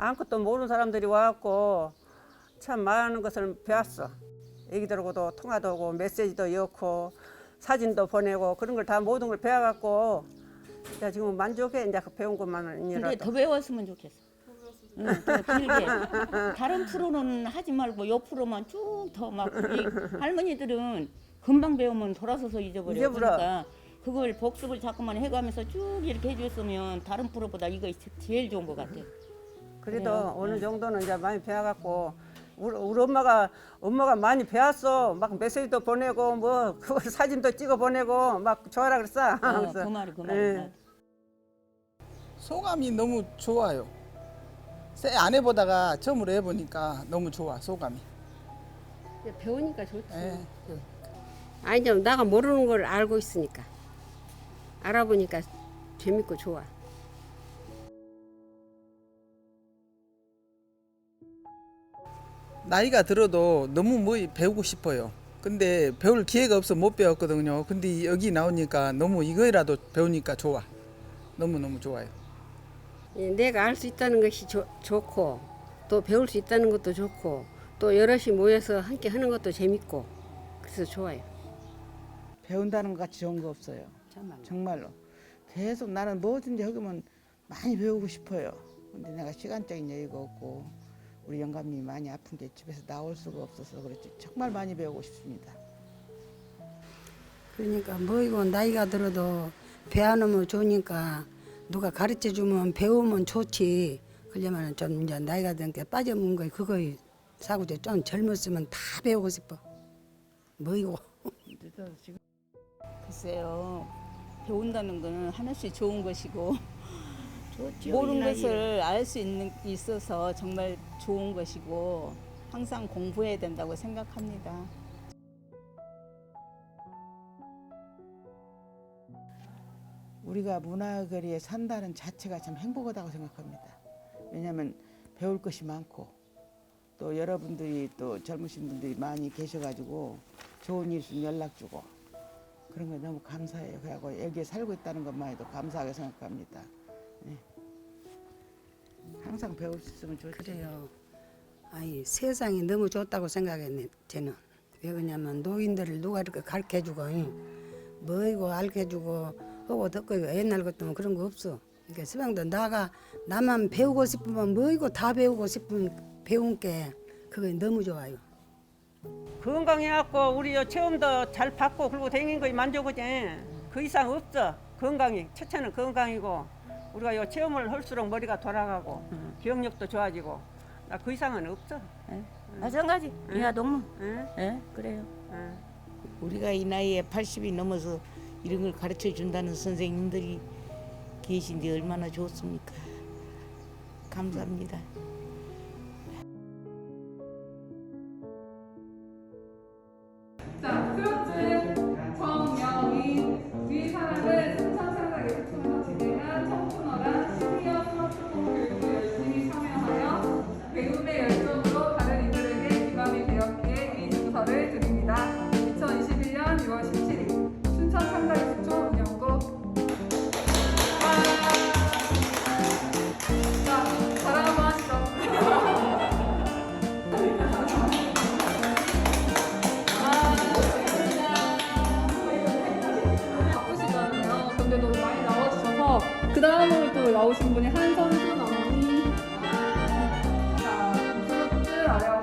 아무것도 모르는 사람들이 와갖고 참 많은 것을 배웠어. 애기들하고도 통화도 하고 메시지도 넣고 사진도 보내고 그런 걸 다 모든 걸 배워갖고 나 지금 만족해 이제 그 배운 근데 것만이라도. 더 배웠으면 좋겠어. 응, 더 길게. 다른 프로는 하지 말고 요 프로만 쭉 더막 할머니들은 금방 배우면 돌아서서 잊어버려. 잊어버려. 그러니까 그걸 복습을 자꾸만 해가면서 쭉 이렇게 해줬으면 다른 프로보다 이거 제일 좋은 것 같아. 그래도 그래요? 어느 정도는 이제 많이 배워갖고 우리, 우리 엄마가 엄마가 많이 배웠어. 막 메시지도 보내고 뭐 그 사진도 찍어 보내고 막 좋아라 그랬어. 어, 그래서 그 말이 그 예. 말이. 소감이 너무 좋아요. 새 안 해보다가 처음으로 해보니까 너무 좋아 소감이. 배우니까 좋지. 예. 그 아니 좀 나가 모르는 걸 알고 있으니까 알아보니까 재밌고 좋아. 나이가 들어도 너무 뭐 배우고 싶어요. 근데 배울 기회가 없어 못 배웠거든요. 근데 여기 나오니까 너무 이거라도 배우니까 좋아. 너무 너무 좋아요. 예, 내가 알 수 있다는 것이 좋- 좋고 또 배울 수 있다는 것도 좋고 또 여럿이 모여서 함께 하는 것도 재밌고 그래서 좋아요. 배운다는 것 같이 좋은 거 없어요. 정말. 정말로. 계속 나는 뭐든지 하기면 많이 배우고 싶어요. 근데 내가 시간적인 여유가 없고 우리 영감님이 많이 아픈 게 집에서 나올 수가 없어서 그렇지 정말 많이 배우고 싶습니다. 그러니까 뭐 이거 나이가 들어도 배워놓으면 좋으니까 누가 가르쳐 주면 배우면 좋지. 그러려면 좀 이제 나이가 드니까 빠져먹은 거 그거 사고죠. 좀 젊었으면 다 배우고 싶어. 뭐 이거. 글쎄요. 배운다는 거는 하나씩 좋은 것이고. 모르는 것을 알 수 있는 있어서 정말 좋은 것이고 항상 공부해야 된다고 생각합니다. 우리가 문화거리에 산다는 자체가 참 행복하다고 생각합니다. 왜냐하면 배울 것이 많고 또 여러분들이 또 젊으신 분들이 많이 계셔가지고 좋은 일 있으면 연락 주고 그런 거 너무 감사해요. 그래고 여기에 살고 있다는 것만 해도 감사하게 생각합니다. 네. 항상 배울 수 있으면 좋죠. 그래요. 아이 세상이 너무 좋다고 생각했네. 쟤는 왜 그러냐면 노인들을 누가 이렇게 가르쳐주고 뭐 이거 알려주고 하고 듣고 옛날 것도 그런 거 없어. 그러니까 서방도 나가 나만 배우고 싶으면 뭐 이거 다 배우고 싶은 배운 게 그거 너무 좋아요. 건강해갖고 우리 요 체험도 잘 받고 그리고 다닌 거에 만족하지. 그 이상 없어. 건강이 첫째는 건강이고 우리가 요 체험을 할수록 머리가 돌아가고 기억력도 좋아지고 나 그 이상은 없어. 마찬가지. 야 너무. 응? 예, 그래요. 응. 우리가 이 나이에 80이 넘어서 이런 걸 가르쳐 준다는 선생님들이 계신데 얼마나 좋습니까? 감사합니다. 나오신 분이 한선진 어머니. 아, 자, 부끄럽지 않아요.